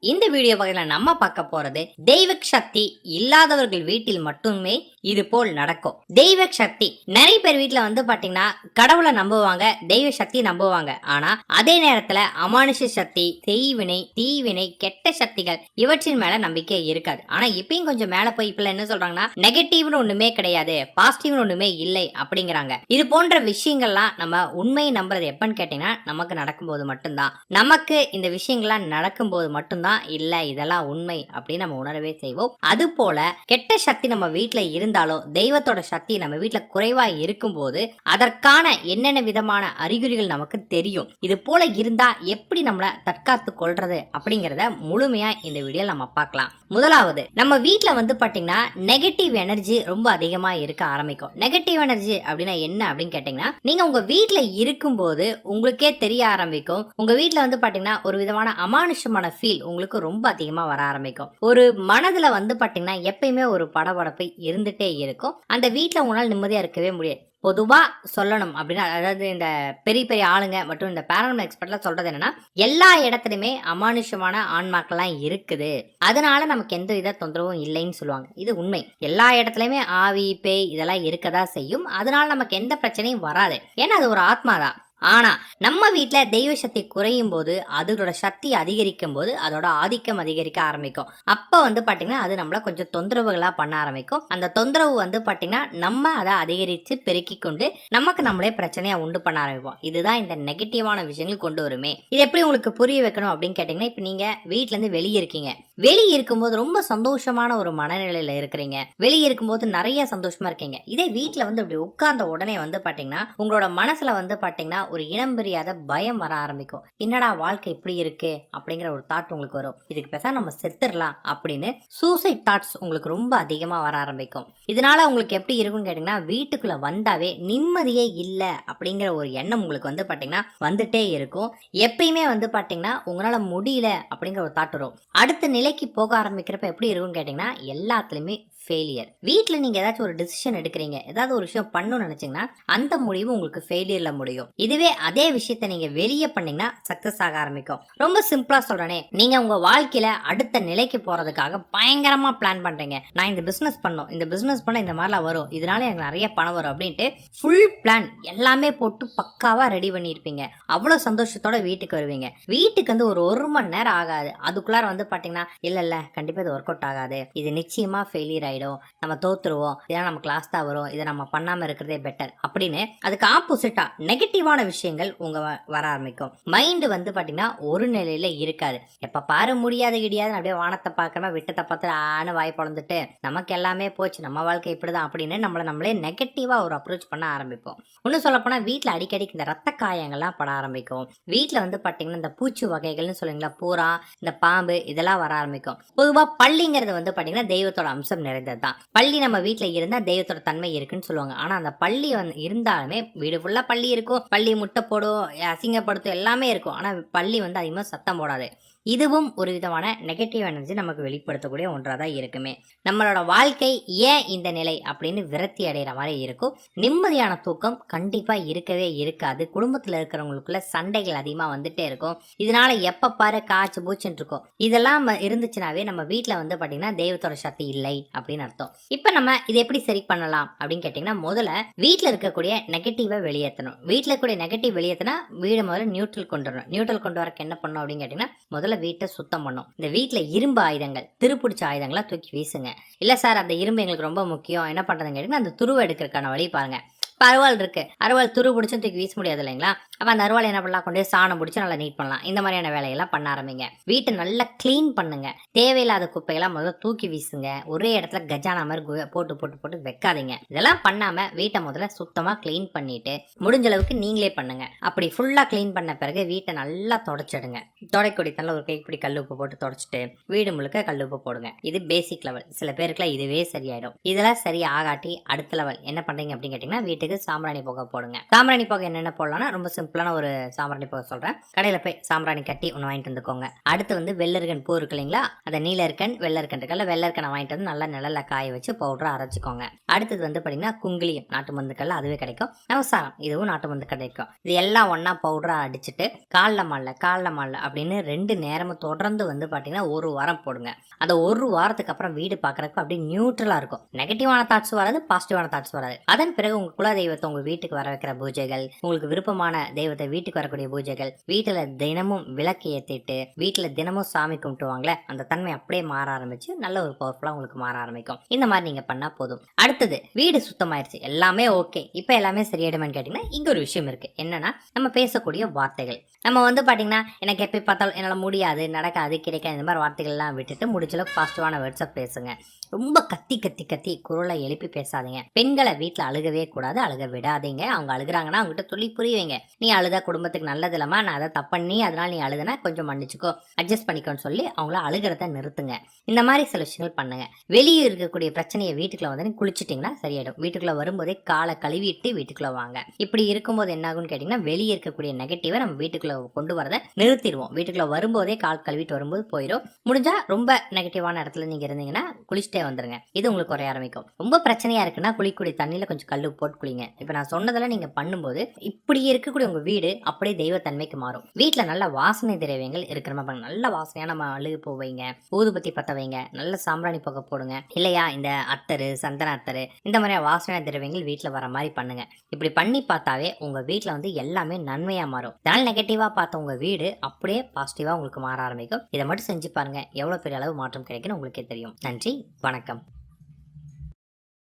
இந்த வீடியோ வகையில நம்ம பார்க்க போறது தெய்வ சக்தி இல்லாதவர்கள் வீட்டில் மட்டுமே இது போல் நடக்கும். தெய்வ சக்தி. நிறைய பேர் வீட்டுல வந்து பாத்தீங்கன்னா கடவுளை நம்புவாங்க தெய்வ சக்தி நம்புவாங்க. ஆனா அதே நேரத்துல அமானுஷ சக்தி தெய்வினை தீவினை கெட்ட சக்திகள் இவற்றின் மேல நம்பிக்கை இருக்காது. ஆனா இப்பயும் கொஞ்சம் மேல போய் இப்ப என்ன சொல்றாங்கன்னா நெகட்டிவ்னு ஒண்ணுமே கிடையாது பாசிட்டிவ்னு ஒண்ணுமே இல்லை அப்படிங்கிறாங்க. இது போன்ற விஷயங்கள்லாம் நம்ம உண்மையை நம்புறது எப்பன்னு கேட்டீங்கன்னா நமக்கு நடக்கும்போது மட்டும்தான். நமக்கு இந்த விஷயங்கள்லாம் நடக்கும்போது மட்டும்தான் இல்ல இதெல்லாம் உண்மை அப்படின்னு நம்ம உணரவே செய்வோம். அது போல கெட்ட சக்தி நம்ம வீட்ல இருந்தாலோ தெய்வத்தோட சக்தி நம்ம வீட்ல குறைவா இருக்கும்போது அதற்கான என்னென்ன விதமான அறிகுறிகள் நமக்கு தெரியும்? இது போல இருந்தா எப்படி நம்மள தற்காத்து கொள்றது அப்படிங்கறத முழுமையா இந்த வீடியோ நம்ம பார்க்கலாம். முதலாவது நம்ம வீட்டுல வந்து பாத்தீங்கன்னா நெகட்டிவ் எனர்ஜி ரொம்ப அதிகமா இருக்க ஆரம்பிக்கும். நெகட்டிவ் எனர்ஜி அப்படின்னா என்ன அப்படின்னு கேட்டீங்கன்னா நீங்க உங்க வீட்ல இருக்கும்போது உங்களுக்கே தெரிய ஆரம்பிக்கும். உங்க வீட்டுல வந்து பாத்தீங்கன்னா ஒரு விதமான அமானுஷமான ஃபீல் உங்களுக்கு ரொம்ப அதிகமாக வர ஆரம்பிக்கும். ஒரு மனதில் வந்து பார்த்தீங்கன்னா எப்பயுமே ஒரு படபடப்பு இருந்துகிட்டே இருக்கும். அந்த வீட்டில் உங்களால் நிம்மதியாக இருக்கவே முடியாது. பொதுவாக சொல்லணும் அப்படின்னா அதாவது இந்த பெரிய பெரிய ஆளுங்க மற்றும் இந்த பேரமல் எக்ஸ்பர்ட்லாம் சொல்றது என்னன்னா எல்லா இடத்துலையுமே அமானுஷமான ஆன்மாக்கள்லாம் இருக்குது. அதனால நமக்கு எந்த வித தொந்தரவும் இல்லைன்னு சொல்லுவாங்க. இது உண்மை. எல்லா இடத்துலையுமே ஆவி பேய் இதெல்லாம் இருக்கதா செய்யும். அதனால நமக்கு எந்த பிரச்சனையும் வராது. ஏன்னா அது ஒரு ஆத்மா தான் ஆனா நம்ம வீட்டில் தெய்வ சக்தி குறையும் போது அதோட சக்தி அதிகரிக்கும் போது அதோட ஆதிக்கம் அதிகரிக்க ஆரம்பிக்கும். அப்ப வந்து பாத்தீங்கன்னா அது நம்மள கொஞ்சம் தொந்தரவுகளா பண்ண ஆரம்பிக்கும். அந்த தொந்தரவு வந்து பாத்தீங்கன்னா நம்ம அதை அதிகரித்து பெருக்கி கொண்டு நமக்கு நம்மளே பிரச்சனையா உண்டு பண்ண ஆரம்பிப்போம். இதுதான் இந்த நெகட்டிவான விஷயங்கள் கொண்டு வருமே. இது எப்படி உங்களுக்கு புரிய வைக்கணும் அப்படின்னு கேட்டீங்கன்னா இப்ப நீங்க வீட்டிலேருந்து இருந்து வெளியே இருக்கீங்க. வெளியே இருக்கும்போது ரொம்ப சந்தோஷமான ஒரு மனநிலையில இருக்கிறீங்க. வெளியே இருக்கும்போது நிறைய சந்தோஷமா இருக்கீங்க. இதே வீட்டில் வந்து அப்படி உட்கார்ந்த உடனே வந்து பாத்தீங்கன்னா உங்களோட மனசுல வந்து பாத்தீங்கன்னா ஒரு இனம் பிரியாத பயம் வர ஆரம்பிக்கும். என்னடா வாழ்க்கை இப்படி இருக்கு? அப்படிங்கிற ஒரு தாட் உங்களுக்கு வரும். இதுக்கு பேச நம்ம செத்துடலாம் அப்படின்னு சூசைட் தாட்ஸ் உங்களுக்கு ரொம்ப அதிகமா வர ஆரம்பிக்கும். இதனால உங்களுக்கு எப்படி இருக்கும்னு கேட்டீங்கன்னா வீட்டுக்குள்ள வந்தாவே நிம்மதியே இல்லை அப்படிங்கிற ஒரு எண்ணம் உங்களுக்கு வந்து பாத்தீங்கன்னா வந்துட்டே இருக்கும். எப்பயுமே வந்து பாத்தீங்கன்னா உங்களால முடியல அப்படிங்கிற ஒரு தாட் வரும். அடுத்த நிலைக்கு போக ஆரம்பிக்கிறப்ப எப்படி இருக்கும்னு கேட்டீங்கன்னா எல்லாத்துலயுமே ஃபெயிலியர் வீட்டில் நீங்கள் ஏதாச்சும் ஒரு டிசிஷன் எடுக்கிறீங்க ஏதாவது ஒரு விஷயம் பண்ணணும்னு நினச்சிங்கன்னா அந்த முடிவு உங்களுக்கு ஃபெயிலியரில் முடியும். இதுவே அதே விஷயத்த நீங்கள் வெளியே பண்ணீங்கன்னா சக்ஸஸ் ஆக ஆரம்பிக்கும். ரொம்ப சிம்பிளாக சொல்கிறேனே நீங்கள் உங்கள் வாழ்க்கையில் அடுத்த நிலைக்கு போகிறதுக்காக பயங்கரமாக பிளான் பண்ணுறீங்க நான் இந்த பிஸ்னஸ் பண்ணோம் இந்த பிஸ்னஸ் பண்ண இந்த மாதிரிலாம் வரும் இதனால எனக்கு நிறைய பணம் வரும் அப்படின்ட்டு ஃபுல் பிளான் எல்லாமே போட்டு பக்காவாக ரெடி பண்ணியிருப்பீங்க. அவ்வளோ சந்தோஷத்தோட வீட்டுக்கு வருவீங்க. வீட்டுக்கு வந்து ஒரு ஒரு மணி நேரம் ஆகாது. அதுக்குள்ளார வந்து பார்த்தீங்கன்னா இல்லை இல்லை கண்டிப்பாக இது ஒர்க் அவுட் ஆகாது. இது நிச்சயமாக ஃபெயிலியர் ஆகிடும் நம்ம தோத்துருவோம். இதெல்லாம் நம்ம கிளாஸ் தான் வரும். இதை நம்ம பண்ணாமல் இருக்கிறதே பெட்டர் அப்படின்னு அதுக்கு ஆப்போசிட்டா நெகட்டிவான விஷயங்கள் உங்க வ- வர ஆரம்பிக்கும். மைண்டு வந்து பார்த்தீங்கன்னா ஒரு நிலையில இருக்காது. எப்ப பாரு முடியாது கிடையாது அப்படியே வானத்தை பார்க்கறமா விட்டத்தை பார்த்து ஆன வாய் பொழந்துட்டு நமக்கு எல்லாமே போச்சு நம்ம வாழ்க்கை இப்படிதான் அப்படின்னு நம்மளை நம்மளே நெகட்டிவா ஒரு அப்ரோச் பண்ண ஆரம்பிப்போம். இன்னும் சொல்ல போனா வீட்டில் அடிக்கடி இந்த ரத்த காயங்கள்லாம் பட ஆரம்பிக்கும். வீட்டில் வந்து பார்த்தீங்கன்னா இந்த பூச்சி வகைகள்னு சொல்லுவீங்களா? பூரா இந்த பாம்பு இதெல்லாம் வர ஆரம்பிக்கும். பொதுவாக பள்ளிங்கிறது வந்து பார்த்தீங்கன்னா தெய்வத்தோட அம்சம் நிறைய நிறைந்தது தான் பள்ளி நம்ம வீட்டில் இருந்தால் தெய்வத்தோட தன்மை இருக்குன்னு சொல்லுவாங்க. ஆனால் அந்த பள்ளி வந்து இருந்தாலுமே வீடு ஃபுல்லாக பள்ளி இருக்கும். பள்ளி முட்டை போடும் அசிங்கப்படுத்தும் எல்லாமே இருக்கும். ஆனால் பள்ளி வந்து அதிகமாக சத்தம் போடாது. இதுவும் ஒரு விதமான நெகட்டிவ் எனர்ஜி நமக்கு வெளிப்படுத்தக்கூடிய ஒன்றாக தான் இருக்குமே. நம்மளோட வாழ்க்கை ஏன் இந்த நிலை அப்படின்னு விரத்தி அடைகிற மாதிரி இருக்கும். நிம்மதியான தூக்கம் கண்டிப்பாக இருக்கவே இருக்காது. குடும்பத்தில் இருக்கிறவங்களுக்குள்ள சண்டைகள் அதிகமாக வந்துட்டே இருக்கும். இதனால எப்போ பாரு காய்ச்சி பூச்சுன்னு இருக்கும். இதெல்லாம் இருந்துச்சுனாவே நம்ம வீட்டில் வந்து பார்த்தீங்கன்னா தெய்வத்தோட சக்தி இல்லை அப்படின்னு அர்த்தம். இப்போ நம்ம இதை எப்படி சரி பண்ணலாம் அப்படின்னு கேட்டிங்கன்னா முதல்ல வீட்டில் இருக்கக்கூடிய நெகட்டிவை வெளியேற்றணும். வீட்டில் இருக்கக்கூடிய நெகட்டிவ் வெளியேற்றினா வீடு முதல்ல நியூட்ரல் கொண்டு வரணும். நியூட்ரல் கொண்டு வரக்கு என்ன பண்ணணும் அப்படின்னு கேட்டிங்கன்னா முதல்ல வீட்டை சுத்தம் பண்ணும். இந்த வீட்டில் இரும்பு ஆயுதங்கள் திருப்பிடிச்ச ஆயுதங்களாக தூக்கி வீசுங்க. இல்லை சார் அந்த இரும்பு எங்களுக்கு ரொம்ப முக்கியம். என்ன பண்ணுறதுன்னு கேட்டிங்கன்னா அந்த துருவ எடுக்கிறதுக்கான வழி பாருங்கள் இப்போ அருவாள் இருக்கு. அருவாள் துரு பிடிச்சும் தூக்கி வீச முடியாது இல்லைங்களா? அப்போ அந்த அருவாள் என்ன பண்ணலாம்? கொண்டு சாணம் பிடிச்சி நல்லா நீட் பண்ணலாம். இந்த மாதிரியான வேலையெல்லாம் பண்ண ஆரம்பிங்க. வீட்டை நல்லா க்ளீன் பண்ணுங்க. தேவையில்லாத குப்பையெல்லாம் முதல்ல தூக்கி வீசுங்க. ஒரே இடத்துல கஜானா மாதிரி கு- போட்டு போட்டு போட்டு வைக்காதீங்க. இதெல்லாம் பண்ணாம வீட்டை முதல்ல சுத்தமா க்ளீன் பண்ணிட்டு முடிஞ்ச அளவுக்கு நீங்களே பண்ணுங்க. அப்படி ஃபுல்லா க்ளீன் பண்ண பிறகு வீட்டை நல்லா தொடச்சிடுங்க. தொடக்கூடிய தள்ள ஒரு கைப்பிடி கல் உப்பு போட்டு தொடச்சிட்டு வீடு முழுக்க கல் உப்பு போடுங்க. இது பேசிக் லெவல் சில பேருக்குலாம் இதுவே சரியாயிடும். இதெல்லாம் சரி ஆகாட்டி அடுத்த லெவல் என்ன பண்றீங்க அப்படின்னு கேட்டீங்கன்னா வீட்டுக்கு செய்து சாம்பிராணி புகை போடுங்க. சாம்பிராணி புகை என்னென்ன போடலாம்னா ரொம்ப சிம்பிளான ஒரு சாம்பிராணி புகை சொல்றேன். கடையில போய் சாம்பிராணி கட்டி ஒன்று வாங்கிட்டு வந்துக்கோங்க. அடுத்து வந்து வெள்ளரிக்கன் பூ இருக்கு இல்லைங்களா? அந்த நீலருக்கன் வெள்ளரிக்கன் இருக்குல்ல வெள்ளரிக்கனை வாங்கிட்டு வந்து நல்லா நிழல்ல காய வச்சு பவுடரா அரைச்சிக்கோங்க. அடுத்தது வந்து பார்த்தீங்கன்னா குங்கிலியம் நாட்டு மருந்துக்கள்ல அதுவே கிடைக்கும். நவசாரம் இதுவும் நாட்டு மருந்து கிடைக்கும். இது எல்லாம் ஒன்னா பவுடரா அடிச்சுட்டு காலில் மாலை காலில் மாலை அப்படின்னு ரெண்டு நேரமும் தொடர்ந்து வந்து பாத்தீங்கன்னா ஒரு வாரம் போடுங்க. அந்த ஒரு வாரத்துக்கு அப்புறம் வீடு பார்க்கறதுக்கு அப்படியே நியூட்ரலா இருக்கும். நெகட்டிவான தாட்ஸ் வராது பாசிட்டிவான தாட்ஸ் வராது. அதன் பிறகு உங்களுக்குள்ள தெய்வத்தை உங்கள் வீட்டுக்கு வர வைக்கிற பூஜைகள் உங்களுக்கு விருப்பமான தெய்வத்தை வீட்டுக்கு வரக்கூடிய பூஜைகள் வீட்டில் தினமும் விளக்கு ஏற்றிட்டு வீட்டில் தினமும் சாமி கும்பிட்டுவாங்களே அந்த தன்மை அப்படியே மாற ஆரம்பிச்சு நல்ல ஒரு பவர்ஃபுல்லாக உங்களுக்கு மாற ஆரம்பிக்கும். இந்த மாதிரி நீங்கள் பண்ணால் போதும். அடுத்தது வீடு சுத்தமாயிருச்சு. எல்லாமே ஓகே இப்போ எல்லாமே சரியாயிடுமான்னு கேட்டிங்கன்னா இங்கே ஒரு விஷயம் இருக்குது என்னன்னா நம்ம பேசக்கூடிய வார்த்தைகள். நம்ம வந்து பார்த்தீங்கன்னா எனக்கு எப்போ பார்த்தாலும் என்னால் முடியாது நடக்காது கிடைக்காது இந்த மாதிரி வார்த்தைகள்லாம் விட்டுட்டு முடிச்சளவுக்கு பாசிட்டிவான வேர்ட்ஸை பேசுங்க. ரொம்ப கத்தி கத்தி கத்தி குரலை எழுப்பி பேசாதீங்க. பெண்களை வீட்டில் அழுகவே கூடாது. அழுக விடாதீங்க. அவங்க அழுகுறாங்கன்னா அவங்ககிட்ட சொல்லி புரியுவீங்க. நீ அழுதா குடும்பத்துக்கு நல்லது இல்லம்மா நான் அதை தப்பண்ணி அதனால நீ அழுதுனா கொஞ்சம் மன்னிச்சுக்கோ. அட்ஜஸ்ட் பண்ணிக்கோன்னு சொல்லி அவங்கள அழுகிறத நிறுத்துங்க. இந்த மாதிரி சில விஷயங்கள் பண்ணுங்க. வெளியே இருக்கக்கூடிய பிரச்சனையை வீட்டுக்குள்ள வந்து குளிச்சிட்டிங்கன்னா சரியாயிடும். வீட்டுக்குள்ள வரும்போதே காலை கழுவிட்டு வீட்டுக்குள்ள வாங்க. இப்படி இருக்கும்போது என்ன ஆகும்னு கேட்டிங்கன்னா வெளியே இருக்கக்கூடிய நெகட்டிவை நம்ம வீட்டுக்குள்ள கொண்டு வரதை நிறுத்திடுவோம். வீட்டுக்குள்ள வரும்போதே கால் கழுவிட்டு வரும்போது போயிடும். முடிஞ்சா ரொம்ப நெகட்டிவான இடத்துல நீங்க இருந்தீங்கன்னா குளிச்சுட்டே வந்துருங்க. இது உங்களுக்கு குறைய ஆரம்பிக்கும். ரொம்ப பிரச்சனையா இருக்குன்னா குளிக்கூடிய தண்ணியில கொஞ்சம் கல்லு போட்டு குளிங்க. இப்போ நான் சொன்னதெல்லாம் நீங்கள் பண்ணும்போது இப்படி இருக்கக்கூடிய உங்கள் வீடு அப்படியே தெய்வத்தன்மைக்கு மாறும். வீட்டில் நல்ல வாசனை திரவியங்கள் இருக்கிற மாதிரி நல்ல நல்ல நம்ம அழுகு பூ வைங்க. ஊதுபத்தி பற்ற வைங்க. நல்ல சாம்பிராணி புகை போடுங்க. இல்லையா? இந்த அத்தரு சந்தன அத்தரு இந்த மாதிரி வாசனை திரவியங்கள் வீட்டில் வர மாதிரி பண்ணுங்க. இப்படி பண்ணி பார்த்தாவே உங்கள் வீட்டில் வந்து எல்லாமே நன்மையாக மாறும். இதனால நெகட்டிவாக பார்த்த உங்கள் வீடு அப்படியே பாசிட்டிவாக உங்களுக்கு மாற ஆரம்பிக்கும். இதை மட்டும் செஞ்சு பாருங்க. எவ்வளோ பெரிய அளவு மாற்றம் கிடைக்குன்னு உங்களுக்கே தெரியும். நன்றி. வணக்கம்.